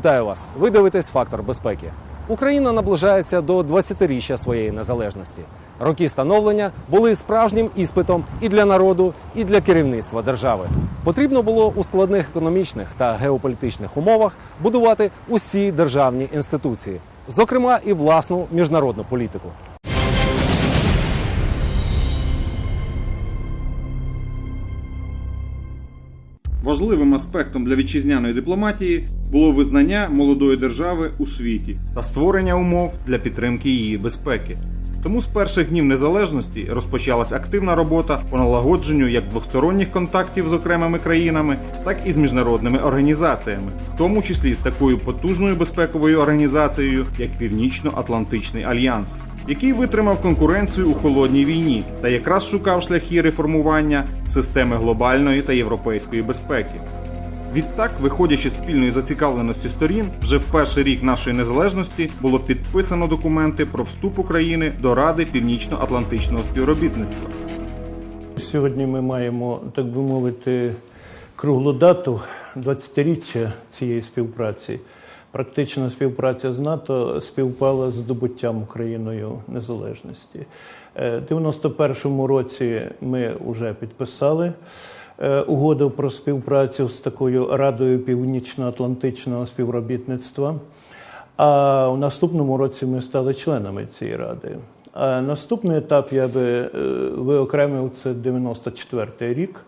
Вітаю вас! Ви дивитесь фактор безпеки. Україна наближається до 20-річчя своєї незалежності. Роки становлення були справжнім іспитом і для народу, і для керівництва держави. Потрібно було у складних економічних та геополітичних умовах будувати усі державні інституції, зокрема і власну міжнародну політику. Важливим аспектом для вітчизняної дипломатії було визнання молодої держави у світі та створення умов для підтримки її безпеки. Тому з перших днів незалежності розпочалась активна робота по налагодженню як двосторонніх контактів з окремими країнами, так і з міжнародними організаціями, в тому числі з такою потужною безпековою організацією, як Північно-Атлантичний альянс, який витримав конкуренцію у холодній війні та якраз шукав шляхи реформування системи глобальної та європейської безпеки. Відтак, виходячи з спільної зацікавленості сторін, вже в перший рік нашої незалежності було підписано документи про вступ України до Ради Північно-Атлантичного співробітництва. Сьогодні ми маємо, так би мовити, круглу дату 20-річчя цієї співпраці. Практична співпраця з НАТО співпала з здобуттям Україною незалежності. Е, В 91-му році ми вже підписали е, угоду про співпрацю з такою Радою Північно-Атлантичного співробітництва. А в наступному році ми стали членами цієї ради. А наступний етап я би е, виокремив це 94-й рік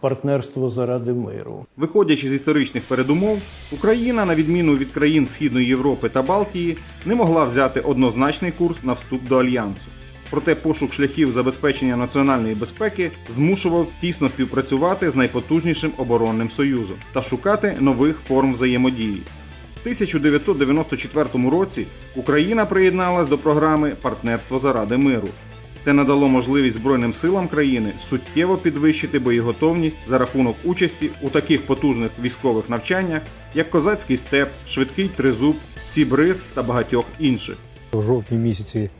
партнерство заради миру. Виходячи з історичних передумов, Україна, на відміну від країн Східної Європи та Балтії, не могла взяти однозначний курс на вступ до альянсу. Проте пошук шляхів забезпечення національної безпеки змушував тісно співпрацювати з найпотужнішим оборонним союзом та шукати нових форм взаємодії. В 1994 році Україна приєдналась до програми Партнерство заради миру. Це надало можливість Збройним силам країни суттєво підвищити боєготовність за рахунок участі у таких потужних військових навчаннях, як Козацький степ, Швидкий Тризуб, Сібриз та багатьох інших. У жовтні місяці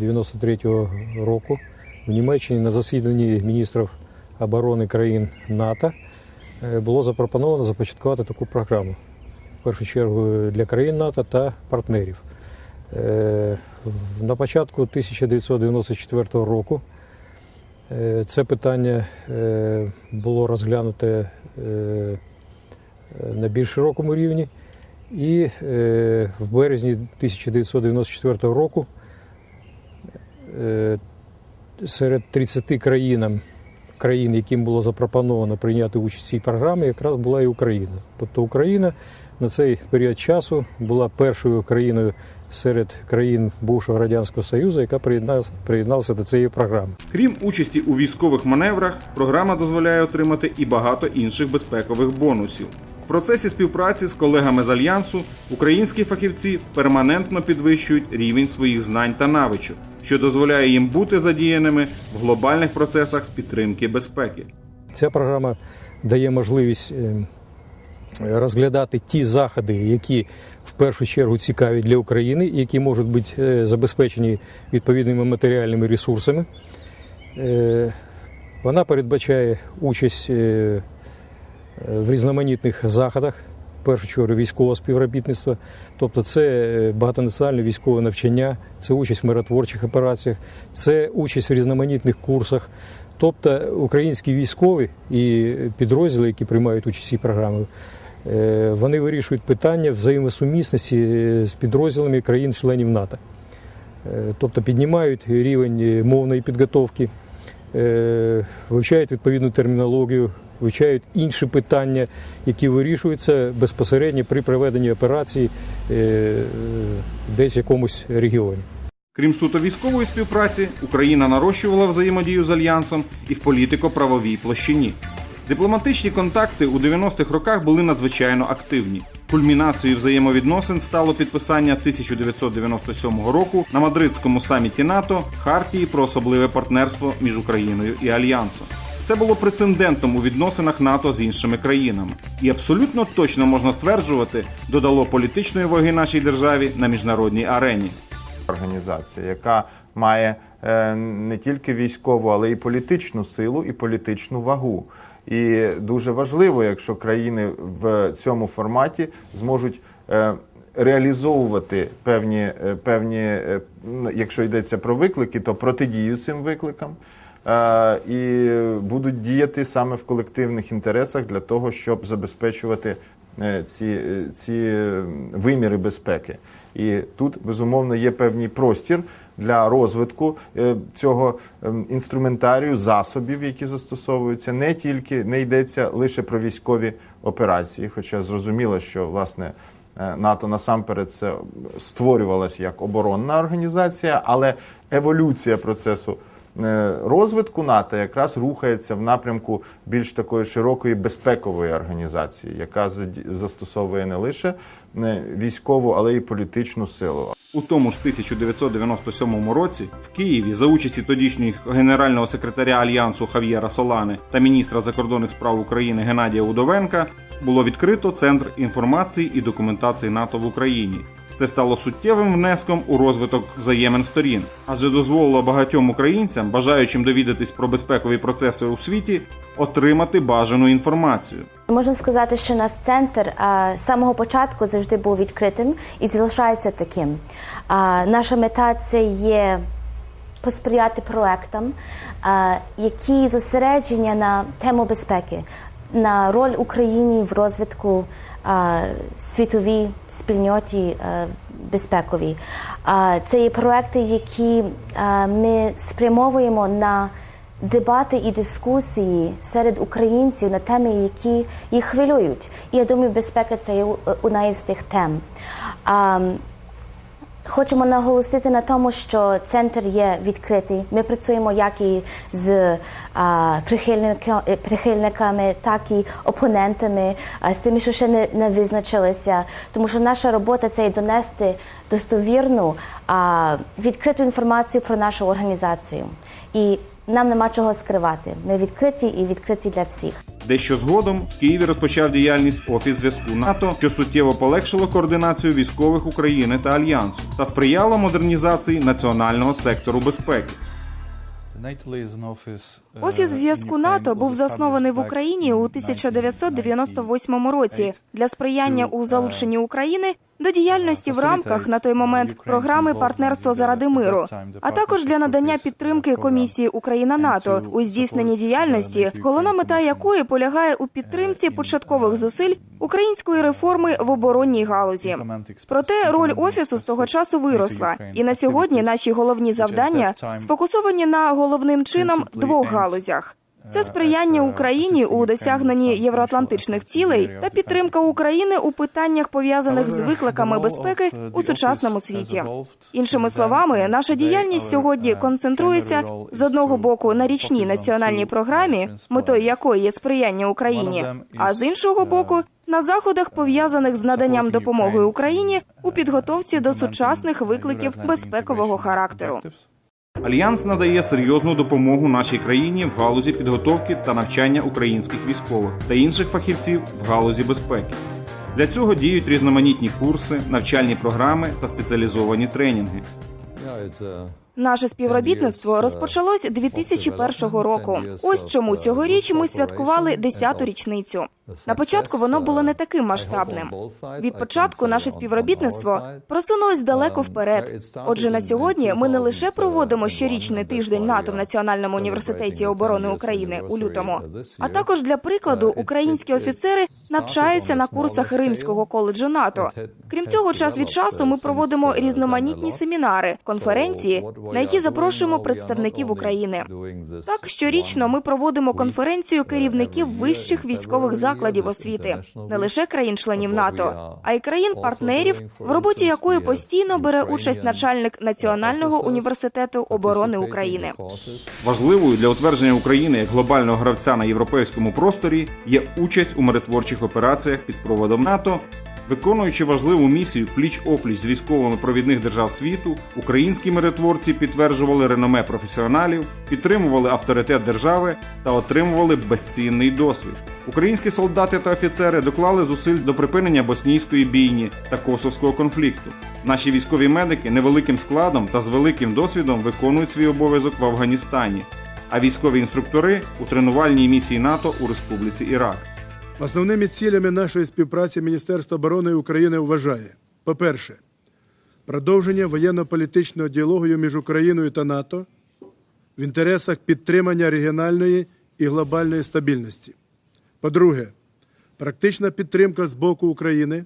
93-го року в Німеччині на засіданні міністрів оборони країн НАТО е, було запропоновано започаткувати таку програму. В першу чергу для країн НАТО та партнерів. Е, На початку 1994 року е, це питання було розглянуте на більш широкому рівні. І в березні 1994 року серед 30 країн, країн, яким було запропоновано прийняти участь в цій програмі, якраз була і Україна. Тобто Україна на цей період часу була першою країною серед країн бувшого радянського союзу, яка приєдналася, приєдналася до цієї програми. Крім участі у військових маневрах, програма дозволяє отримати і багато інших безпекових бонусів. Процесі співпраці з колегами з альянсу українські фахівці перманентно підвищують рівень своїх знань та навичок, що дозволяє їм бути задіяними в глобальних процесах з підтримки безпеки. Ця програма дає можливість е, розглядати ті заходи, які в першу чергу цікаві для України, які можуть бути е, забезпечені відповідними матеріальними ресурсами. Е, Вона передбачає участь в різноманітних заходах, першу чергу військового співробітництва, тобто це е, багатонаціональне військове навчання, це участь в миротворчих операціях, це участь в різноманітних курсах. Тобто українські військові і підрозділи, які приймають участь програмі, е, вони вирішують питання взаємосумісності е, з підрозділами країн-членів НАТО. Е, Тобто піднімають рівень е, мовної підготовки, е, вивчають відповідну термінологію, вивчають інші питання, які вирішуються безпосередньо при проведенні операції е, е, десь в якомусь регіоні. Крім суто військової співпраці, Україна нарощувала взаємодію з альянсом і в політико-правовій площині. Дипломатичні контакти у 90-х роках були надзвичайно активні. Кульмінацією взаємовідносин стало підписання 1997 року на мадридському саміті НАТО Хартії про особливе партнерство між Україною і Альянсом. Це було прецедентом у відносинах НАТО з іншими країнами, і абсолютно точно можна стверджувати, додало політичної ваги нашій державі на міжнародній арені. організація, яка має е, не тільки військову, але й політичну силу і політичну вагу. І дуже важливо, якщо країни в цьому форматі зможуть е, реалізовувати певні, е, певні, е, якщо йдеться про виклики, то протидію цим викликам. І будуть діяти саме в колективних інтересах для того, щоб забезпечувати ці, ці виміри безпеки. І тут безумовно є певний простір для розвитку е, цього ем, інструментарію засобів, які застосовуються. Не тільки не йдеться лише про військові операції, хоча зрозуміло, що власне. е, НАТО насамперед це створювалася як оборонна організація, але еволюція процесу розвитку НАТО якраз рухається в напрямку більш такої широкої безпекової організації, яка застосовує не лише е, військову, але й політичну силу. У тому ж 1997 році в Києві за участі тодішнього генерального секретаря альянсу Хав'єра Солани та міністра закордонних справ України Геннадія Удовенка було відкрито центр інформації і документації НАТО в Україні. Це стало суттєвим внеском у розвиток взаємин сторін, адже дозволило багатьом українцям, бажаючим довідатись про безпекові процеси у світі, отримати бажану інформацію. Можна сказати, що наш центр з самого початку завжди був відкритим і залишається таким. А, наша мета це є посприяти проектам, а, які зосередження на тему безпеки, на роль України в розвитку світовій спільноті а, безпековій. Це є проекти, які ми спрямовуємо на дебати і дискусії серед українців на теми, які їх хвилюють. І я думаю, безпека це є одна із тих тем. Хочемо наголосити на тому, що центр є відкритий. Ми працюємо як і з а, прихильника- прихильниками, так і опонентами, а, з тими, що ще не, не визначилися. Тому що наша робота це і донести достовірну а, відкриту інформацію про нашу організацію. І нам нема чого скривати. Ми відкриті і відкриті для всіх. Дещо згодом в Києві розпочав діяльність Офіс зв'язку НАТО, що суттєво полегшило координацію військових України та альянсу та сприяло модернізації національного сектору безпеки. Офіс зв'язку НАТО був заснований в Україні у 1998 році для сприяння у залученні України до діяльності в рамках на той момент програми партнерство заради миру, а також для надання підтримки комісії Україна НАТО у здійсненні діяльності, головна мета якої полягає у підтримці початкових зусиль української реформи в оборонній галузі. Проте роль офісу з того часу виросла, і на сьогодні наші головні завдання сфокусовані на головним чином двох галузях. Це сприяння Україні у досягненні євроатлантичних цілей та підтримка України у питаннях пов'язаних з викликами безпеки у сучасному світі. Іншими словами, наша діяльність сьогодні концентрується з одного боку на річній національній програмі, метою якої є сприяння Україні, а з іншого боку. На заходах пов'язаних з наданням допомоги Україні у підготовці до сучасних викликів безпекового характеру. Альянс надає серйозну допомогу нашій країні в галузі підготовки та навчання українських військових та інших фахівців в галузі безпеки. Для цього діють різноманітні курси, навчальні програми та спеціалізовані тренінги. Наше співробітництво розпочалось 2001 року. Ось чому цьогоріч ми святкували 10-ту річницю. На початку воно було не таким масштабним. Від початку наше співробітництво просунулось далеко вперед. Отже, на сьогодні ми не лише проводимо щорічний тиждень НАТО в Національному університеті оборони України у лютому, а також для прикладу українські офіцери навчаються на курсах Римського коледжу НАТО. Крім цього, час від часу ми проводимо різноманітні семінари, конференції, на які запрошуємо представників України. Так, щорічно ми проводимо конференцію керівників вищих військових закладів освіти, не лише країн-членів НАТО, а й країн-партнерів, в роботі якої постійно бере участь начальник Національного університету оборони України. Важливою для утвердження України як глобального гравця на європейському просторі є участь у миротворчих операціях під проводом НАТО. Виконуючи важливу місію пліч-опліч з військовими провідних держав світу, українські миротворці підтверджували реноме професіоналів, підтримували авторитет держави та отримували безцінний досвід. Українські солдати та офіцери доклали зусиль до припинення боснійської бійні та косовського конфлікту. Наші військові медики невеликим складом та з великим досвідом виконують свій обов'язок в Афганістані, а військові інструктори у тренувальній місії НАТО у Республіці Ірак. Основними цілями нашої співпраці Міністерство оборони України вважає: по-перше, продовження воєнно-політичного діалогу між Україною та НАТО в інтересах підтримання регіональної і глобальної стабільності. По-друге, практична підтримка з боку України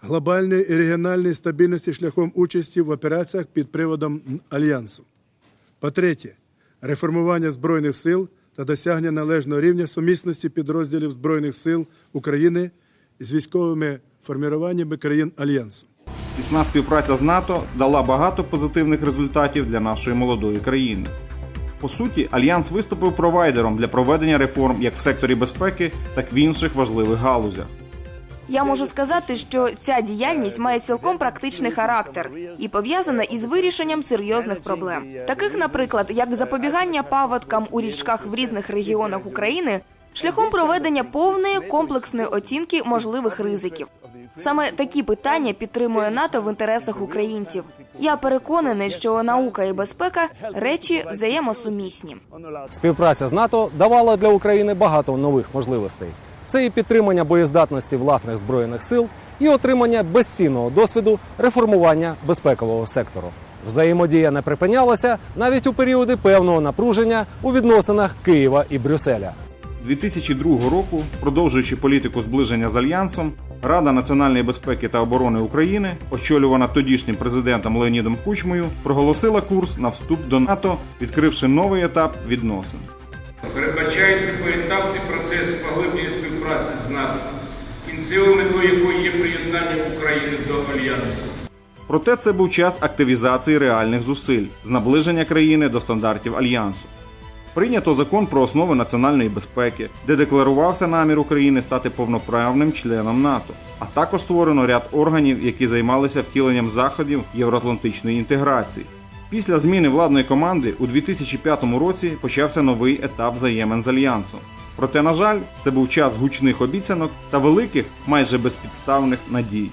глобальної і регіональної стабільності шляхом участі в операціях під приводом Альянсу. По-третє, реформування Збройних сил та досягнення належного рівня сумісності підрозділів Збройних сил України з військовими формуваннями країн Альянсу. Тісна співпраця з НАТО дала багато позитивних результатів для нашої молодої країни. По суті, альянс виступив провайдером для проведення реформ як в секторі безпеки, так і в інших важливих галузях. Я можу сказати, що ця діяльність має цілком практичний характер і пов'язана із вирішенням серйозних проблем, таких, наприклад, як запобігання паводкам у річках в різних регіонах України, шляхом проведення повної комплексної оцінки можливих ризиків. Саме такі питання підтримує НАТО в інтересах українців. Я переконаний, що наука і безпека речі взаємосумісні. Співпраця з НАТО давала для України багато нових можливостей. Це і підтримання боєздатності власних збройних сил, і отримання безцінного досвіду реформування безпекового сектору. Взаємодія не припинялася навіть у періоди певного напруження у відносинах Києва і Брюсселя. 2002 року, продовжуючи політику зближення з альянсом, Рада національної безпеки та оборони України, очолювана тодішнім президентом Леонідом Кучмою, проголосила курс на вступ до НАТО, відкривши новий етап відносин. Передбачається поетапний процес поглиблення співпраці з НАТО, кінцевою метою якої є приєднання України до Альянсу. Проте це був час активізації реальних зусиль з наближення країни до стандартів альянсу. Прийнято закон про основи національної безпеки, де декларувався намір України стати повноправним членом НАТО, а також створено ряд органів, які займалися втіленням заходів євроатлантичної інтеграції. Після зміни владної команди у 2005 році почався новий етап взаємин з альянсом. Проте, на жаль, це був час гучних обіцянок та великих, майже безпідставних надій.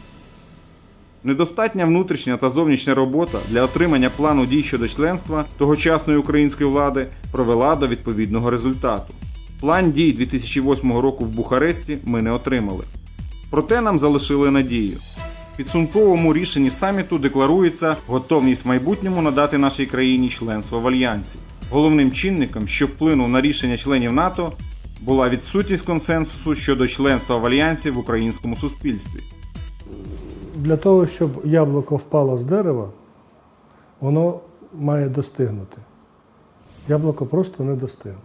Недостатня внутрішня та зовнішня робота для отримання плану дій щодо членства тогочасної української влади провела до відповідного результату. План дій 2008 року в Бухаресті ми не отримали. Проте нам залишили надію. Підсумковому рішенні саміту декларується готовність в майбутньому надати нашій країні членство в альянсі. Головним чинником, що вплинув на рішення членів НАТО, була відсутність консенсусу щодо членства в альянсі в українському суспільстві. Для того, щоб яблуко впало з дерева, воно має достигнути. Яблуко просто не достигло.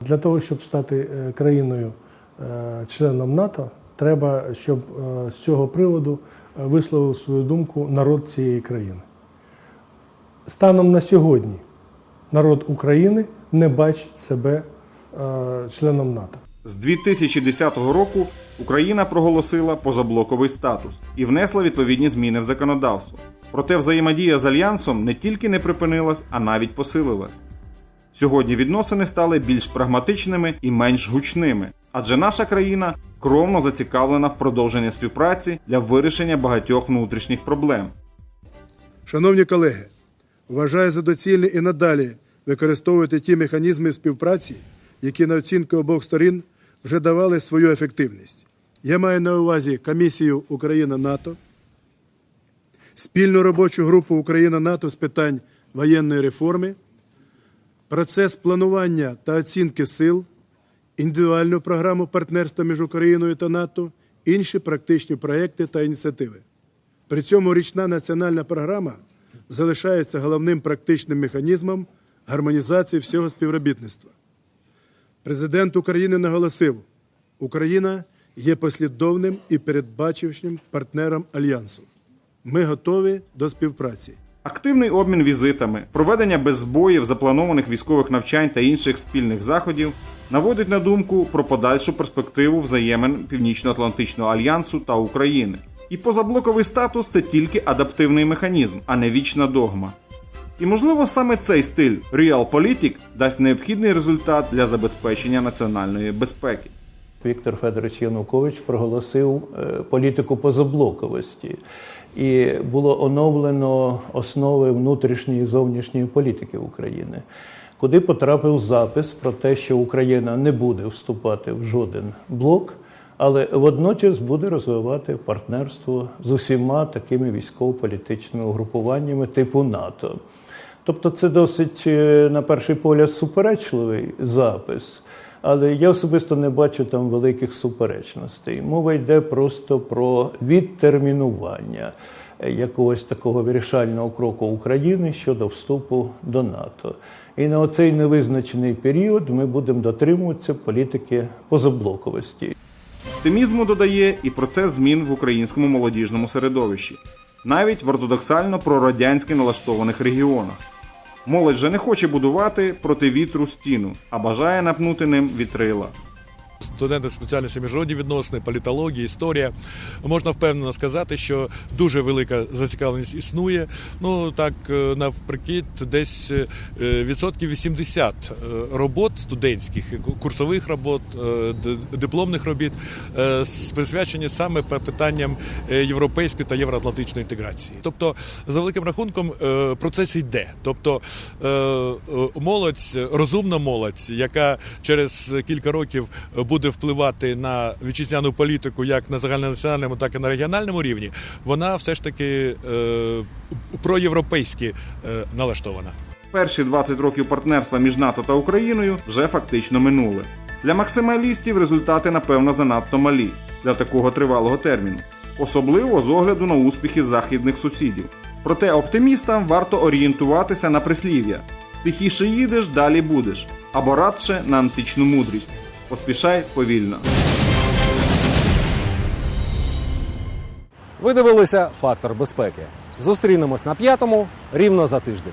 Для того, щоб стати е, країною е, членом НАТО, треба, щоб е, з цього приводу висловив свою думку народ цієї країни. Станом на сьогодні народ України не бачить себе членом НАТО. З 2010 року Україна проголосила позаблоковий статус і внесла відповідні зміни в законодавство. Проте взаємодія з альянсом не тільки не припинилась, а навіть посилилась. Сьогодні відносини стали більш прагматичними і менш гучними, адже наша країна кровно зацікавлена в продовженні співпраці для вирішення багатьох внутрішніх проблем. Шановні колеги, вважаю за доцільне і надалі використовувати ті механізми співпраці, які на оцінку обох сторін вже давали свою ефективність. Я маю на увазі комісію Україна-НАТО, спільну робочу групу Україна-НАТО з питань воєнної реформи, процес планування та оцінки сил, індивідуальну програму партнерства між Україною та НАТО, інші практичні проекти та ініціативи. При цьому річна національна програма залишається головним практичним механізмом гармонізації всього співробітництва. Президент України наголосив, Україна є послідовним і передбачившим партнером Альянсу. Ми готові до співпраці. Активний обмін візитами, проведення без збоїв запланованих військових навчань та інших спільних заходів наводить на думку про подальшу перспективу взаємин Північно-Атлантичного альянсу та України. І позаблоковий статус це тільки адаптивний механізм, а не вічна догма. І можливо саме цей стиль Realpolitik дасть необхідний результат для забезпечення національної безпеки. Віктор Федорович Янукович проголосив е, політику позаблоковості, і було оновлено основи внутрішньої і зовнішньої політики України, куди потрапив запис про те, що Україна не буде вступати в жоден блок, але водночас буде розвивати партнерство з усіма такими військово-політичними угрупуваннями типу НАТО. Тобто це досить, е, на перший погляд, суперечливий запис. Але я особисто не бачу там великих суперечностей. Мова йде просто про відтермінування е, якогось такого вирішального кроку України щодо вступу до НАТО. І на оцей невизначений період ми будемо дотримуватися політики позаблоковості. Оптимізму додає і процес змін в українському молодіжному середовищі, навіть в ортодоксально прорадянськи налаштованих регіонах. Молодь вже не хоче будувати проти вітру стіну, а бажає напнути ним вітрила. Студенти спеціальності міжнародні відносини, політологія, історія. Можна впевнено сказати, що дуже велика зацікавленість існує. Ну так е, навприкид, десь е, відсотків 80 е, робот студентських, курсових робот, дипломних робіт присвячені саме питанням європейської та євроатлантичної інтеграції. Тобто, за великим рахунком, процес йде. Тобто молодь, розумна молодь, яка через кілька років буде впливати на вітчизняну політику як на загальнонаціональному, так і на регіональному рівні, вона все ж таки е, проєвропейськи е, налаштована. Перші 20 років партнерства між НАТО та Україною вже фактично минули. Для максималістів результати, напевно, занадто малі для такого тривалого терміну, особливо з огляду на успіхи західних сусідів. Проте оптимістам варто орієнтуватися на прислів'я: тихіше їдеш, далі будеш, або радше на античну мудрість. Поспішай повільно. Ви дивилися фактор безпеки. Зустрінемось на п'ятому рівно за тиждень.